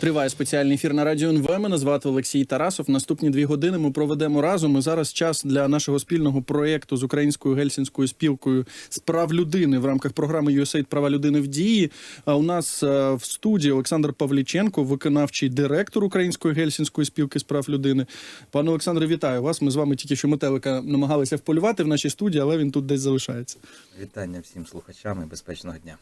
Триває спеціальний ефір на радіо НВ. Мене звати Олексій Тарасов. Наступні дві години ми проведемо разом. І зараз час для нашого спільного проєкту з українською гельсінською спілкою з прав людини в рамках програми USAID Права людини в дії. А у нас е, в студії Олександр Павліченко, виконавчий директор Української гельсінської спілки з прав людини. Пане Олександре, вітаю вас. Ми з вами тільки що метелика намагалися вполювати в нашій студії, але він тут десь залишається. Вітання всім слухачам і безпечного дня.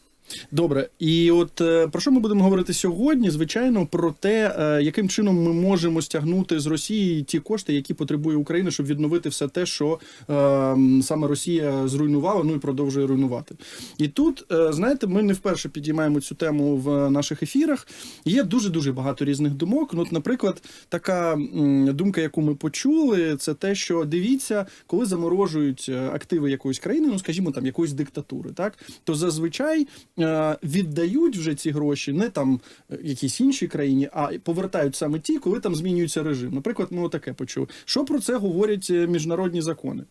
Добре, і от е, про що ми будемо говорити сьогодні? Звичайно, про те, е, яким чином ми можемо стягнути з Росії ті кошти, які потребує Україна, щоб відновити все те, що е, саме Росія зруйнувала, ну і продовжує руйнувати. І тут, знаєте, ми не вперше підіймаємо цю тему в наших ефірах. Є дуже дуже багато різних думок. Ну, от, наприклад, така думка, яку ми почули, це те, що дивіться, коли заморожують активи якоїсь країни, ну скажімо, там якоїсь диктатури, так то зазвичай віддають вже ці гроші не там е, якійсь іншій країні, а повертають саме ті, коли там змінюється режим. Наприклад, ми отаке почули. Що про це говорять е, міжнародні закони?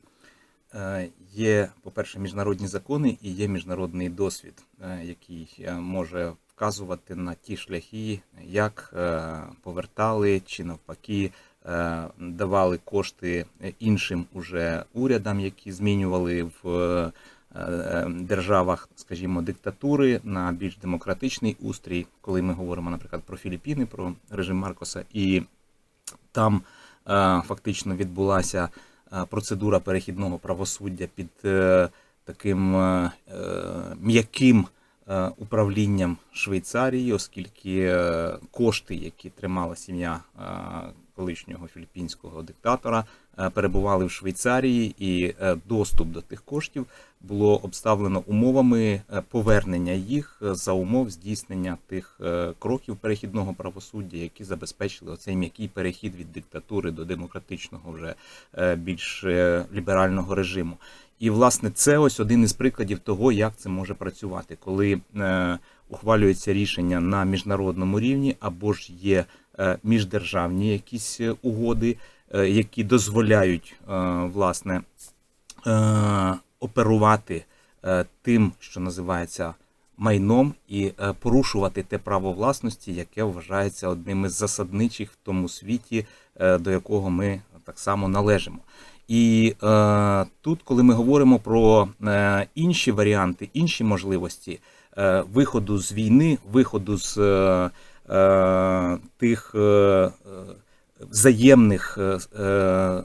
Е, Є, по-перше, міжнародні закони і є міжнародний досвід, е, який е, може вказувати на ті шляхи, як е, повертали чи навпаки е, давали кошти іншим уже урядам, які змінювали в е, е, державах, скажімо, диктатури на більш демократичний устрій, коли ми говоримо, наприклад, про Філіппіни, про режим Маркоса, і там е, фактично відбулася е, процедура перехідного правосуддя під е, таким е, е, м'яким е, управлінням Швейцарії, оскільки е, кошти, які тримала сім'я е, колишнього філіппінського диктатора, е, перебували в Швейцарії, і е, доступ до тих коштів було обставлено умовами е, повернення їх е, за умов здійснення тих е, кроків перехідного правосуддя, які забезпечили оцей м'який перехід від диктатури до демократичного вже е, більш е, ліберального режиму. І власне це ось один із прикладів того, як це може працювати, коли е, ухвалюється рішення на міжнародному рівні, або ж є е, міждержавні якісь е, угоди, е, які дозволяють е, власне е, оперувати е, тим, що називається майном, і е, порушувати те право власності, яке вважається одним із засадничих в тому світі, е, до якого ми так само належимо. І е, тут, коли ми говоримо про е, інші варіанти, інші можливості е, виходу з війни, виходу з е, е, тих е, е, взаємних е, е,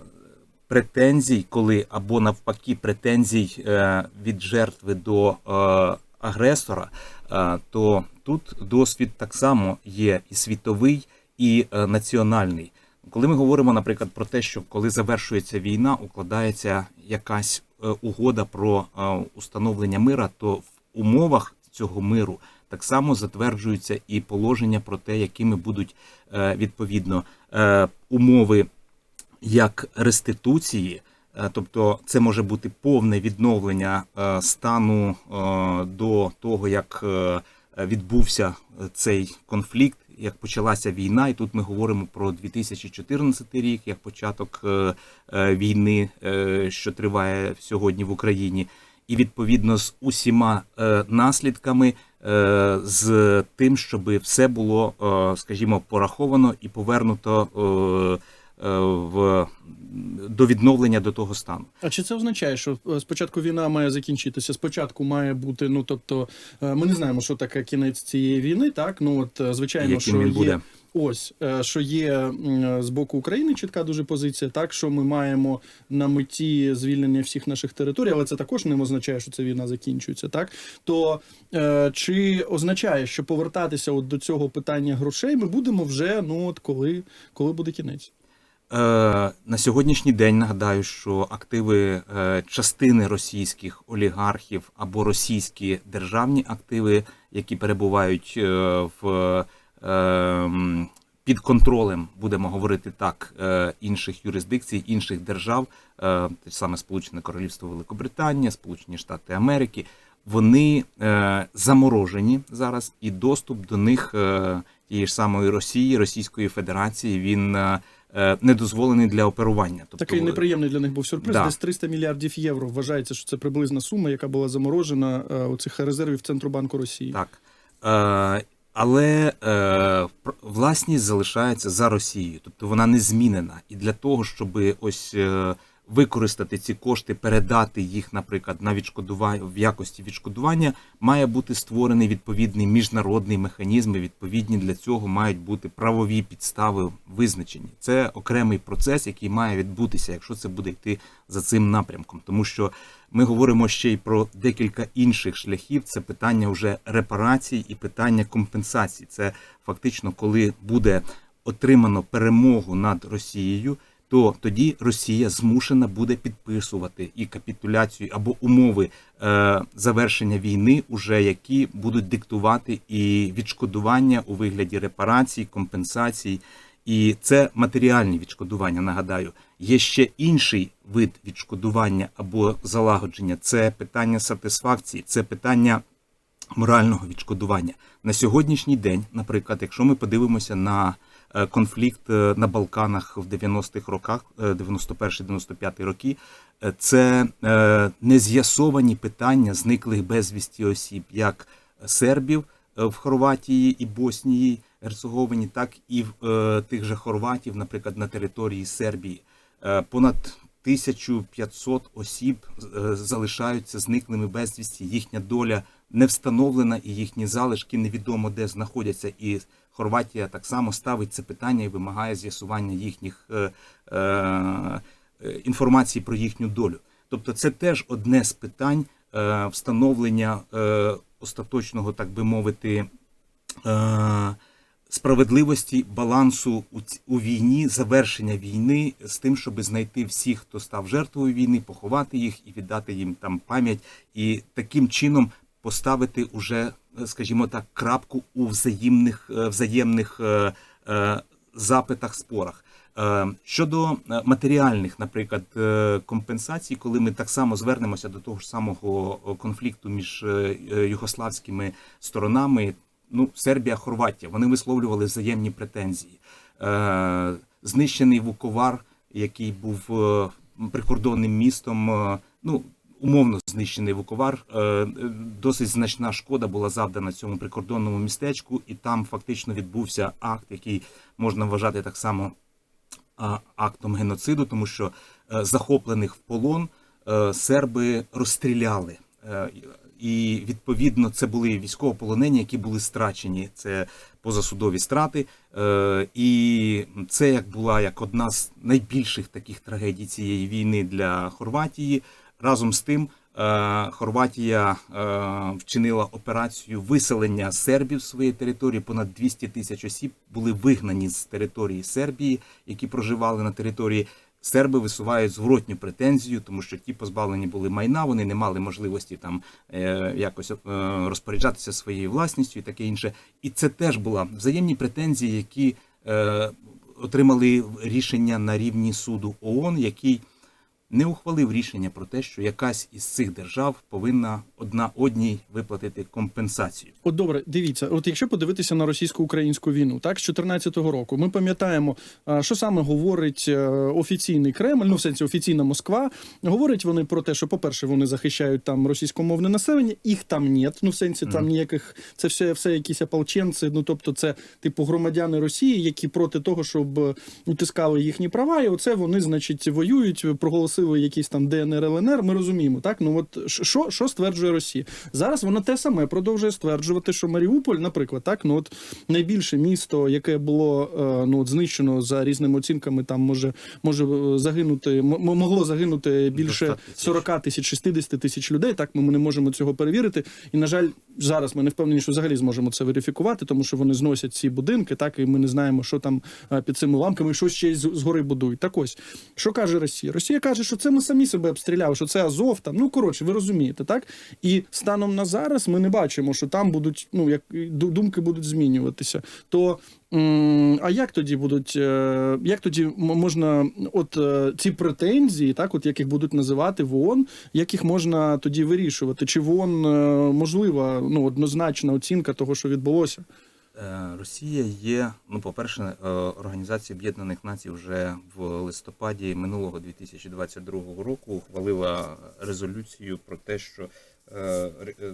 претензій, коли або навпаки претензій е, від жертви до агресора, то тут досвід так само є і світовий, і національний. Коли ми говоримо, наприклад, про те, що коли завершується війна, укладається якась угода про установлення мира, то в умовах цього миру так само затверджуються і положення про те, якими будуть е, відповідно е, умови як реституції, е, тобто це може бути повне відновлення стану до того, як відбувся цей конфлікт, як почалася війна, і тут ми говоримо про 2014 рік, як початок війни, що триває сьогодні в Україні, і відповідно з усіма наслідками, з тим, щоб все було, е, скажімо, пораховано і повернуто. е, е, В до відновлення до того стану. А чи це означає, що е, спочатку війна має закінчитися? Спочатку має бути, ну тобто, е, ми не знаємо, що таке кінець цієї війни, так? Ну от е, звичайно, Яким що він є буде? ось що є з боку України чітка дуже позиція, так що ми маємо на меті звільнення всіх наших територій, але це також не означає, що ця війна закінчується, так то чи означає, що повертатися от до цього питання грошей ми будемо вже ну от коли, коли буде кінець? Е, На сьогоднішній день нагадаю, що активи е, частини російських олігархів або російські державні активи, які перебувають е, в під контролем, будемо говорити так, інших юрисдикцій, інших держав, те саме Сполучене Королівство Великобританія, Сполучені Штати Америки, вони заморожені зараз, і доступ до них тієї ж самої Росії, Російської Федерації, він е, е, не дозволений для оперування. Тобто, Такий неприємний для них був сюрприз. Да. Десь 300 мільярдів євро. Вважається, що це приблизна сума, яка була заморожена е, у цих резервів Центробанку Росії. Так. Е, Але е, власність залишається за Росією, тобто вона не змінена. І для того, щоб ось використати ці кошти, передати їх, наприклад, на відшкодування в якості відшкодування, має бути створений відповідний міжнародний механізм. і Відповідні для цього мають бути правові підстави визначені. Це окремий процес, який має відбутися, якщо це буде йти за цим напрямком, тому що ми говоримо ще й про декілька інших шляхів. Це питання вже репарацій і питання компенсацій. Це фактично, коли буде отримано перемогу над Росією, то тоді Росія змушена буде підписувати і капітуляцію або умови е, завершення війни, уже які будуть диктувати і відшкодування у вигляді репарацій, компенсацій. І це матеріальні відшкодування. Нагадаю, є ще інший вид відшкодування або залагодження. Це питання сатисфакції, це питання морального відшкодування. На сьогоднішній день, наприклад, якщо ми подивимося на конфлікт е, на Балканах в 90-х роках, е, 91-95 роки, е, це е, нез'ясовані питання зниклих безвісті осіб, як сербів е, в Хорватії і Боснії, Герцеговині, так і в е, тих же хорватів, наприклад, на території Сербії. Е, Понад 1500 осіб е, залишаються зниклими безвісті. Їхня доля не встановлена, і їхні залишки невідомо де знаходяться. І Хорватія так само ставить це питання і вимагає з'ясування їхніх е, е, е, інформації про їхню долю. Тобто, це теж одне з питань е, встановлення е, остаточного, так би мовити. Е, справедливості, балансу у, у війні, завершення війни з тим, щоб знайти всіх, хто став жертвою війни, поховати їх і віддати їм там пам'ять, і таким чином поставити уже, скажімо так, крапку у взаємних, е, взаємних е, е, запитах, спорах. Щодо матеріальних, наприклад, компенсацій, коли ми так само звернемося до того ж самого конфлікту між югославськими сторонами, ну, Сербія, Хорватія, вони висловлювали взаємні претензії. Знищений Вуковар, який був прикордонним містом, ну, умовно знищений Вуковар. Е, е, досить значна шкода була завдана цьому прикордонному містечку, і там фактично відбувся акт, який можна вважати так само актом геноциду, тому що е, захоплених в полон серби розстріляли. І відповідно це були військовополонені, які були страчені. Це позасудові страти. І це як була як одна з найбільших таких трагедій цієї війни для Хорватії. Разом з тим, е, Хорватія е, вчинила операцію виселення сербів з своєї території. Понад 200 тисяч осіб були вигнані з території Сербії, які проживали на території. Серби висувають зворотню претензію, тому що ті позбавлені були майна, вони не мали можливості там е, якось розпоряджатися своєю власністю і таке інше. І це теж була взаємні претензії, які отримали рішення на рівні суду ООН, який не ухвалив рішення про те, що якась із цих держав повинна одна одній виплатити компенсацію. От добре, дивіться, от якщо подивитися на російсько-українську війну, так з 14 року, ми пам'ятаємо, що саме говорить е, офіційний Кремль, ну в сенсі офіційна Москва. Говорять вони про те, що, по-перше, вони захищають там російськомовне населення, їх там нет. Ну в сенсі там ніяких це все, все якісь ополченці. Ну тобто, це типу громадяни Росії, які проти того, щоб утискали їхні права, і оце вони, значить, воюють, проголосили якісь там ДНР, ЛНР. Ми розуміємо, так ну от що, що стверджує Росія? Зараз вона те саме продовжує стверджувати, що Маріуполь, наприклад, так ну от найбільше місто, яке було е, ну от знищено за різними оцінками, там може може е, загинути, могло загинути більше 100 тисяч. 40 тисяч 60 тисяч людей. Так ми не можемо цього перевірити. І на жаль, зараз ми не впевнені, що взагалі зможемо це верифікувати, тому що вони зносять ці будинки, так і ми не знаємо, що там е, під цими ламками, що ще й згори будують. Так ось що каже Росія? Росія каже, що це ми самі себе обстріляли, що це Азов. Там ну коротше, ви розумієте, так і станом на зараз ми не бачимо, що там будуть ну як ду- думки будуть змінюватися. То а як тоді будуть, е, як тоді можна, от е, ці претензії, так, от як їх будуть називати в ООН, як їх можна тоді вирішувати? Чи в ООН е, можлива ну однозначна оцінка того, що відбулося? Росія є, ну, по-перше, е, Організація Об'єднаних Націй вже в листопаді минулого 2022 року ухвалила резолюцію про те, що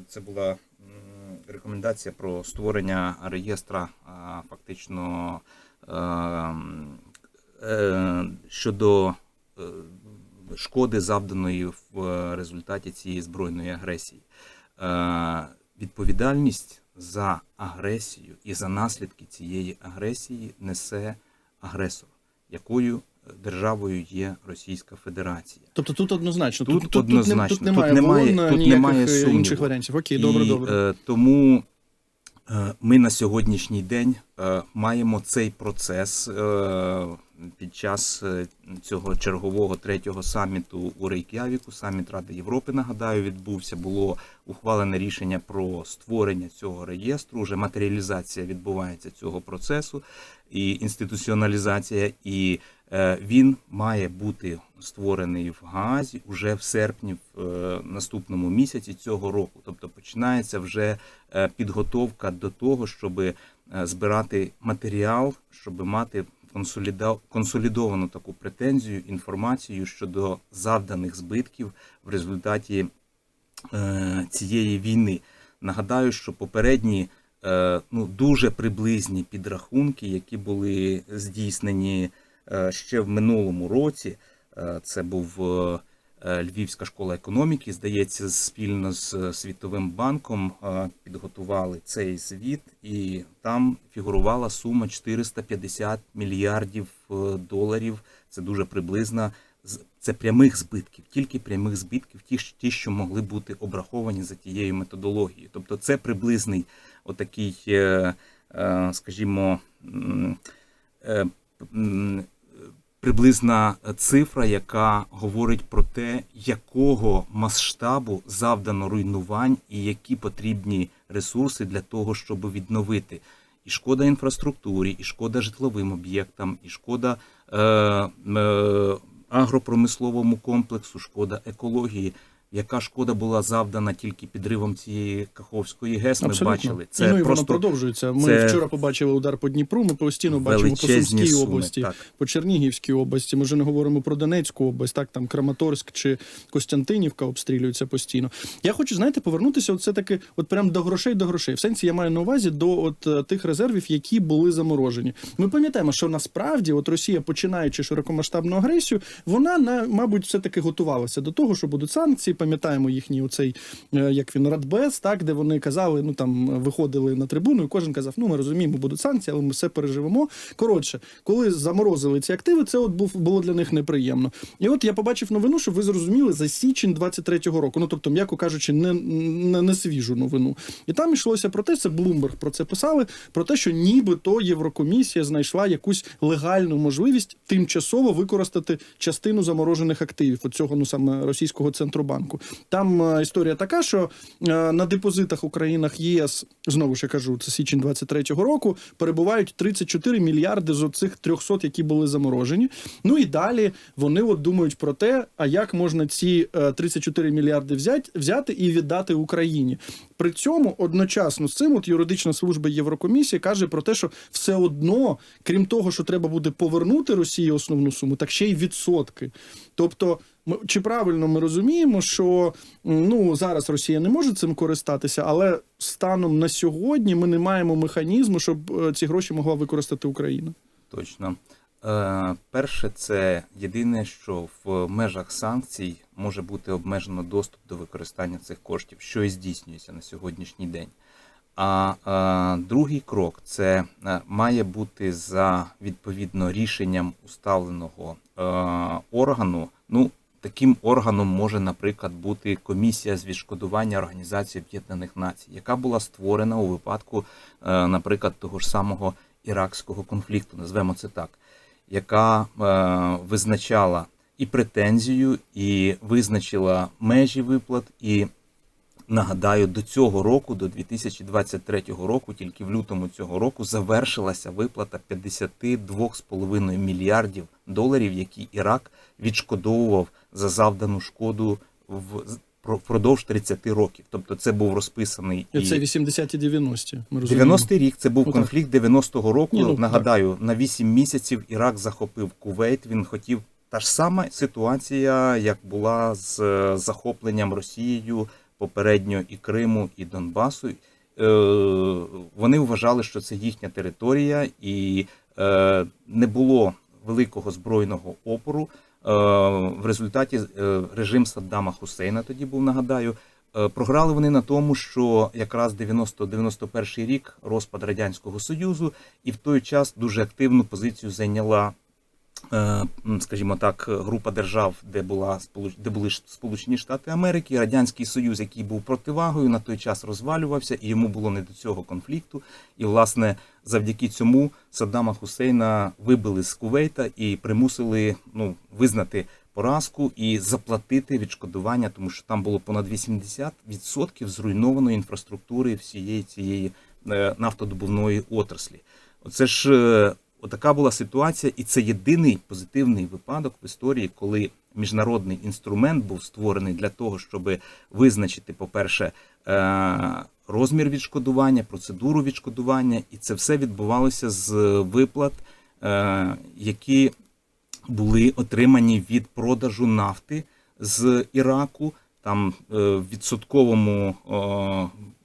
це була рекомендація про створення реєстра фактично е, е, щодо е, шкоди, завданої в е, результаті цієї збройної агресії. Е, Відповідальність за агресію і за наслідки цієї агресії несе агресор, якою е, державою є Російська Федерація. Тобто тут однозначно, Тут тут, тут, однозначно. Тут, Тут тут немає, немає- волон, тут немає е, сумніву. інших варіантів. Окей, добре, і, добре. Е, тому е, ми на сьогоднішній день маємо цей процес під час цього чергового третього саміту у Рейк'явіку. Саміт Ради Європи, нагадаю, відбувся. Було ухвалене рішення про створення цього реєстру. Уже матеріалізація відбувається цього процесу і інституціоналізація. І він має бути створений в Гаазі уже в серпні, в е, наступному місяці цього року. Тобто починається вже е, підготовка до того, щоб е, збирати матеріал, щоб мати консолідовану таку претензію, інформацію щодо завданих збитків в результаті е, цієї війни. Нагадаю, що попередні е, ну, дуже приблизні підрахунки, які були здійснені е, ще в минулому році, е, це був е, е, Львівська школа економіки, здається, спільно з е, Світовим банком е, підготували цей звіт, і там фігурувала сума 450 мільярдів е, доларів. Це дуже приблизна з- це прямих збитків, тільки прямих збитків, ті, що могли бути обраховані за тією методологією. Тобто це приблизний отакий, е, е, скажімо, е, приблизна цифра, яка говорить про те, якого масштабу завдано руйнувань і які потрібні ресурси для того, щоб відновити. І шкода інфраструктурі, і шкода житловим об'єктам, і шкода е, е, агропромисловому комплексу, шкода екології. Яка шкода була завдана тільки підривом цієї Каховської ГЕС, ми Абсолютно. бачили. І, Це ну, і воно просто продовжується. Ми це вчора побачили удар по Дніпру, ми постійно бачимо по Сумській суми. області, Так. по Чернігівській області. Ми вже не говоримо про Донецьку область, так там Краматорськ чи Костянтинівка обстрілюються постійно. Я хочу, знаєте, повернутися от все таки, от прям до грошей, до грошей. В сенсі я маю на увазі до от е, тих резервів, які були заморожені. Ми пам'ятаємо, що насправді от Росія, починаючи широкомасштабну агресію, вона на мабуть все таки готувалася до того, що будуть санкції. Пам'ятаємо їхній оцей е, як він радбез, так де вони казали, ну там виходили на трибуну, і кожен казав: ну ми розуміємо, будуть санкції, але ми все переживемо. Коротше, коли заморозили ці активи, це от був було для них неприємно. І от я побачив новину, щоб ви зрозуміли за січень 23-го року. Ну тобто, м'яко кажучи, не, не, не свіжу новину. І там йшлося про те, це Bloomberg про це писали, про те, що нібито Єврокомісія знайшла якусь легальну можливість тимчасово використати частину заморожених активів от цього ну саме російського центробанку. Там е, історія така, що е, на депозитах у країнах ЄС знову ж я кажу, це січень 23-го року перебувають 34 мільярди з оцих 300, які були заморожені. Ну і далі вони от думають про те, а як можна ці е, 34 мільярди взяти, взяти і віддати Україні. При цьому одночасно з цим от юридична служба Єврокомісії каже про те, що все одно, крім того, що треба буде повернути Росії основну суму, так ще й відсотки. Тобто, чи правильно ми розуміємо, що ну зараз Росія не може цим користатися, але станом на сьогодні ми не маємо механізму, щоб е, ці гроші могла використати Україна. Точно. Е, перше, це єдине, що в межах санкцій може бути обмежено доступ до використання цих коштів, що і здійснюється на сьогоднішній день. А е, другий крок це має бути за відповідно рішенням уставленого е, органу. Ну, таким органом може, наприклад, бути комісія з відшкодування Організації Об'єднаних Націй, яка була створена у випадку, е, наприклад, того ж самого іракського конфлікту, назвемо це так, яка е, визначала і претензію, і визначила межі виплат, і Нагадаю, до цього року, до 2023 року, тільки в лютому цього року завершилася виплата 52,5 мільярдів доларів, які Ірак відшкодовував за завдану шкоду в про- впродовж 30 років. Тобто це був розписаний І це 80-ті 90-ті. Ми розуміємо. 90-й рік це був конфлікт 90-го року. Ні, ну, Нагадаю, на 8 місяців Ірак захопив Кувейт. Він хотів та ж сама ситуація, як була з е, захопленням Росією попередньо і Криму, і Донбасу. е, вони вважали, що це їхня територія, і е, не було великого збройного опору. Е, в результаті режим Саддама Хусейна тоді був, нагадаю. Програли вони на тому, що якраз 90-91 рік розпад радянського союзу, і в той час дуже активну позицію зайняла, скажімо так, група держав, де була де були Сполучені Штати Америки, Радянський Союз, який був противагою, на той час розвалювався, і йому було не до цього конфлікту. І власне завдяки цьому Саддама Хусейна вибили з Кувейта і примусили ну, визнати поразку і заплатити відшкодування, тому що там було понад 80% зруйнованої інфраструктури всієї цієї е, нафтодобувної отраслі. Оце ж е, отака була ситуація, і це єдиний позитивний випадок в історії, коли міжнародний інструмент був створений для того, щоб визначити, по-перше, е, розмір відшкодування, процедуру відшкодування, і це все відбувалося з виплат, е, які були отримані від продажу нафти з Іраку. Там е, в відсотковому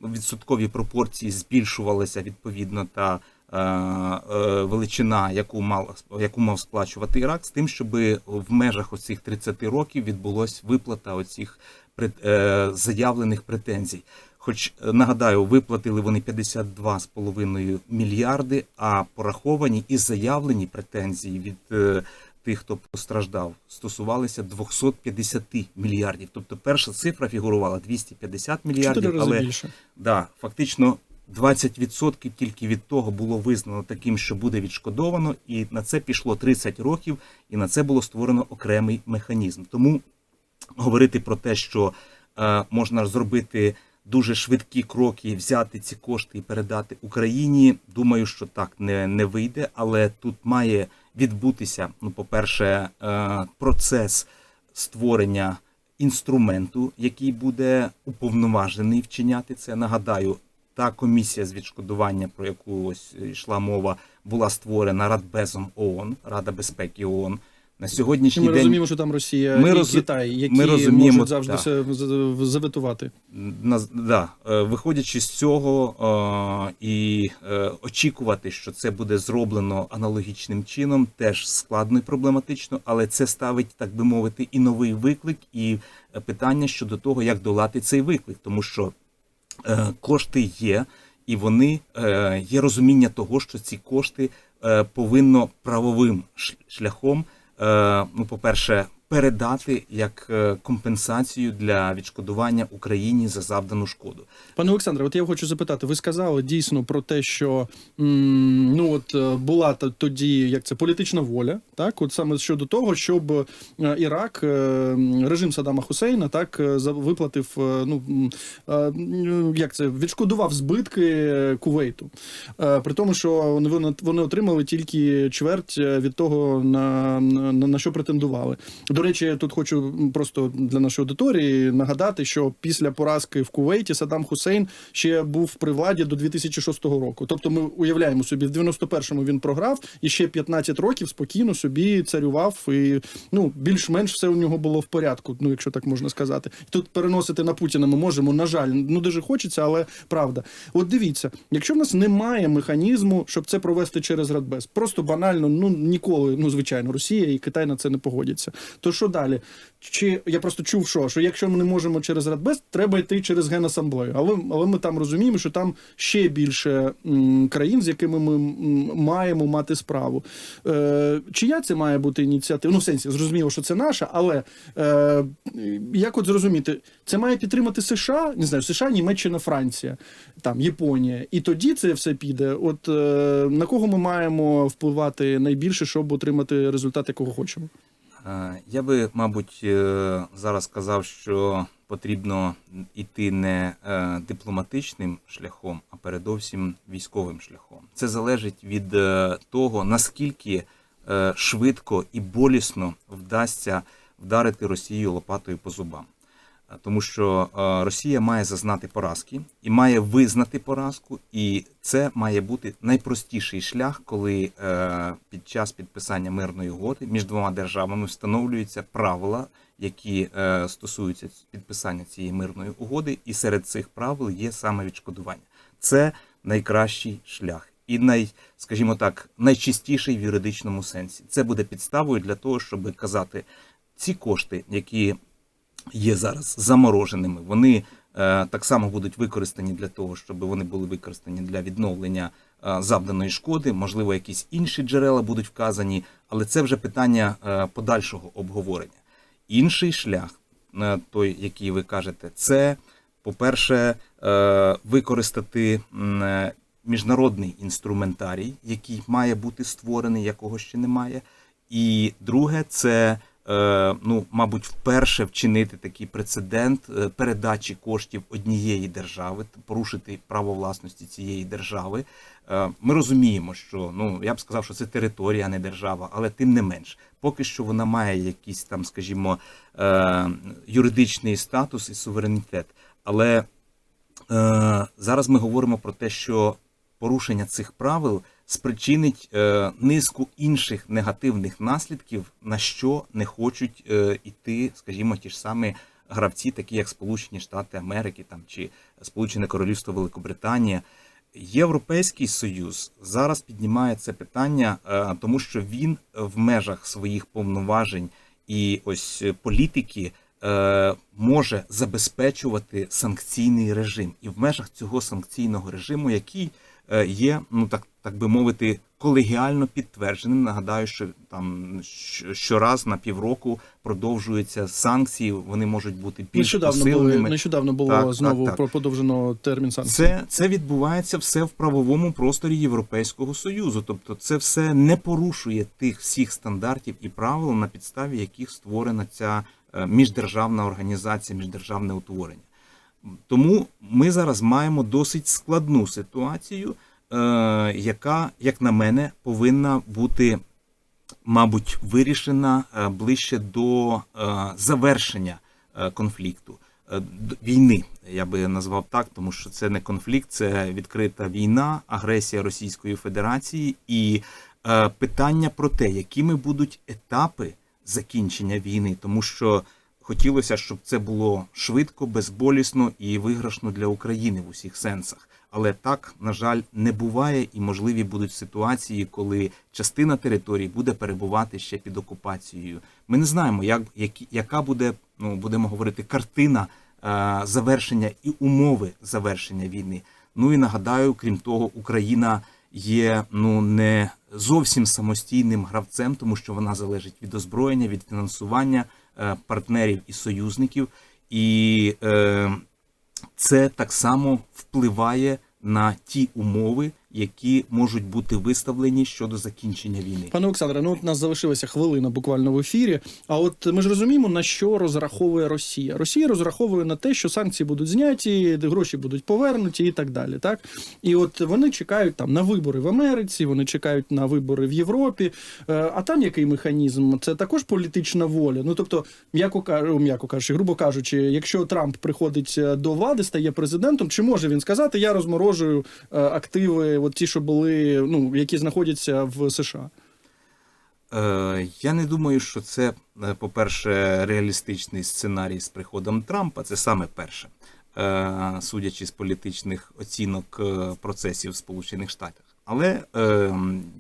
відсоткові пропорції збільшувалися відповідно та величина, яку мав яку мав сплачувати Ірак, з тим, щоб в межах оцих 30 років відбулась виплата оцих е, заявлених претензій. Хоч е, нагадаю, виплатили вони 52,5 мільярди, а пораховані і заявлені претензії від е, тих, хто постраждав, стосувалися 250 мільярдів. Тобто перша цифра фігурувала 250 Чотири мільярдів, але да, фактично 20% тільки від того було визнано таким, що буде відшкодовано, і на це пішло 30 років, і на це було створено окремий механізм. Тому говорити про те, що е, можна зробити дуже швидкі кроки, взяти ці кошти і передати Україні. Думаю, що так не, не вийде, але тут має відбутися, ну, по-перше, е, процес створення інструменту, який буде уповноважений вчиняти це. Нагадаю, та комісія з відшкодування, про яку ось йшла мова, була створена Радбезом ООН, Рада безпеки ООН. На сьогоднішній ми день розуміємо, що там Росія Ми і роз- Китай, які ми розуміємо, можуть завжди все з- заветувати. На, да, е, виходячи з цього е, і е, очікувати, що це буде зроблено аналогічним чином, теж складно і проблематично, але це ставить, так би мовити, і новий виклик, і е, питання щодо того, як долати цей виклик, тому що кошти є, і вони е, є розуміння того, що ці кошти е, повинно правовим шляхом, е, ну, по-перше, передати як е, компенсацію для відшкодування Україні за завдану шкоду. Пане Олександре, от я хочу запитати, ви сказали дійсно про те, що ну от е, була тоді як це політична воля, так, от саме щодо того, щоб е, Ірак, режим Саддама Хусейна, так виплатив, ну як це відшкодував збитки Кувейту. При тому, що вони отримали тільки чверть від того, на, на, на що претендували. До речі, я тут хочу просто для нашої аудиторії нагадати, що після поразки в Кувейті Саддам Хусейн ще був при владі до 2006 року. Тобто, ми уявляємо собі, в 91-му він програв і ще 15 років спокійно собі царював, і ну більш-менш все у нього було в порядку. Ну, якщо так можна сказати. Тут переносити на Путіна ми можемо, на жаль, ну дуже хочеться, але правда. От дивіться, якщо в нас немає механізму, щоб це провести через Радбез, просто банально, ну ніколи, ну звичайно, Росія і Китай на це не погодяться. То що далі? Чи я просто чув, що, що якщо ми не можемо через Радбез, треба йти через Генасамблею. Але, але ми там розуміємо, що там ще більше м, країн, з якими ми м, маємо мати справу. Е, чия це має бути ініціатива? Ну, в сенсі, зрозуміло, що це наша, але е, як от зрозуміти, це має підтримати США, не знаю, США, Німеччина, Франція, там Японія. І тоді це все піде. От е, на кого ми маємо впливати найбільше, щоб отримати результат, якого хочемо? Е, Я би, мабуть, е, зараз сказав, що потрібно йти не е, дипломатичним шляхом, а передовсім військовим шляхом. Це залежить від того, наскільки швидко і болісно вдасться вдарити Росію лопатою по зубам. Тому що е, Росія має зазнати поразки і має визнати поразку, і це має бути найпростіший шлях, коли е, під час підписання мирної угоди між двома державами встановлюються правила, які е, стосуються підписання цієї мирної угоди, і серед цих правил є саме відшкодування. це найкращий шлях. І най, скажімо так, найчистіший в юридичному сенсі. Це буде підставою для того, щоб казати, ці кошти, які є зараз замороженими, вони е, так само будуть використані для того, щоб вони були використані для відновлення е, завданої шкоди. Можливо, якісь інші джерела будуть вказані, але це вже питання е, подальшого обговорення. Інший шлях, той, який ви кажете, це, по-перше, використати міжнародний інструментарій, який має бути створений, якого ще немає. І друге, це ну, мабуть, вперше вчинити такий прецедент е, передачі коштів однієї держави, порушити право власності цієї держави. Е, Ми розуміємо, що ну я б сказав, що це територія, а не держава, але тим не менш, поки що вона має якийсь там, скажімо, е, юридичний статус і суверенітет. Але е, зараз ми говоримо про те, що порушення цих правил спричинить е, низку інших негативних наслідків, на що не хочуть е, іти, скажімо, ті ж самі гравці, такі як Сполучені Штати Америки там чи Сполучене Королівство Великобританія. Європейський союз зараз піднімає це питання, е, тому що він в межах своїх повноважень і ось політики може забезпечувати санкційний режим, і в межах цього санкційного режиму, який є, ну так так би мовити, колегіально підтвердженим. Нагадаю, що там щораз на півроку продовжуються санкції. Вони можуть бути більш Нещодавно були нещодавно було Так, так, знову так. про подовжено термін санкцій. Це, це відбувається все в правовому просторі Європейського Союзу. Тобто, це все не порушує тих всіх стандартів і правил, на підставі яких створена ця е, міждержавна організація, міждержавне утворення. Тому ми зараз маємо досить складну ситуацію, е, яка, як на мене, повинна бути, мабуть, вирішена е, ближче до е, завершення конфлікту. Війни, я би назвав так, тому що це не конфлікт, це відкрита війна, агресія Російської Федерації і питання про те, якими будуть етапи закінчення війни, тому що хотілося, щоб це було швидко, безболісно і виграшно для України в усіх сенсах. Але так, на жаль, не буває, і можливі будуть ситуації, коли частина території буде перебувати ще під окупацією. Ми не знаємо, як, яка буде, ну будемо говорити, картина е, завершення і умови завершення війни. Ну і нагадаю, крім того, Україна є ну не зовсім самостійним гравцем, тому що вона залежить від озброєння, від фінансування партнерів і союзників, і е, це так само впливає на ті умови, які можуть бути виставлені щодо закінчення війни. Пане Олександре, ну от нас залишилася хвилина буквально в ефірі. А от ми ж розуміємо, на що розраховує Росія. Росія розраховує на те, що санкції будуть зняті, гроші будуть повернуті і так далі. Так і от вони чекають там на вибори в Америці, вони чекають на вибори в Європі. Е, А там який механізм? Це також політична воля. Ну тобто, м'яко кажу, м'яко кажучи, грубо кажучи, якщо Трамп приходить е, до влади, стає президентом, чи може він сказати, я розморожую е, активи, от ті, що були, ну які знаходяться в США? Е, Я не думаю, що це, е, по-перше, реалістичний сценарій з приходом Трампа. Це саме перше, Е, судячи з політичних оцінок е, процесів в Сполучених Штатах. Але е,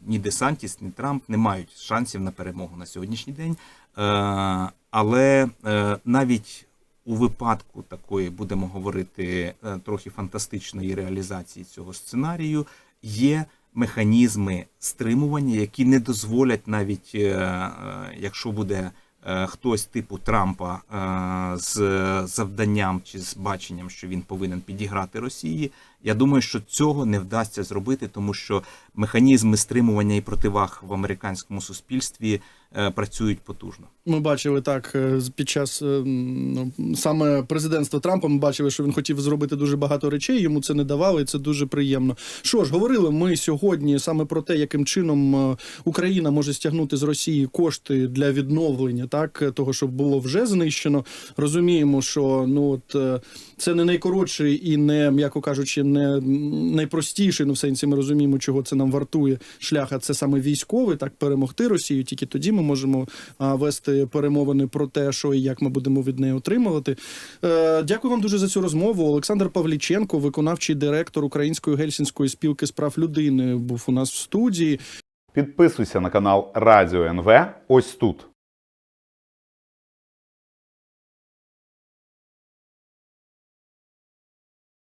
ні Десантіс, ні Трамп не мають шансів на перемогу на сьогоднішній день. Е, Але е, навіть у випадку такої, будемо говорити, е, трохи фантастичної реалізації цього сценарію, є механізми стримування, які не дозволять навіть, е, е, якщо буде е, хтось типу Трампа з завданням чи з баченням, що він повинен підіграти Росії. Я думаю, що цього не вдасться зробити, тому що механізми стримування і противаг в американському суспільстві е, працюють потужно. Ми бачили так е, під час е, ну, саме президентства Трампа. Ми бачили, що він хотів зробити дуже багато речей. Йому це не давали, і це дуже приємно. Що ж, говорили ми сьогодні саме про те, яким чином Україна може стягнути з Росії кошти для відновлення, так того, що було вже знищено. Розуміємо, що ну от це не найкоротший і не м'яко кажучи, не найпростіший, ну в сенсі ми розуміємо, чого це нам вартує шлях, а це саме військовий, так перемогти Росію. Тільки тоді ми можемо а, вести перемовини про те, що і як ми будемо від неї отримувати. Е, дякую вам дуже за цю розмову. Олександр Павліченко, виконавчий директор Української гельсінської спілки з прав людини, був у нас в студії. Підписуйся на канал Радіо НВ ось тут.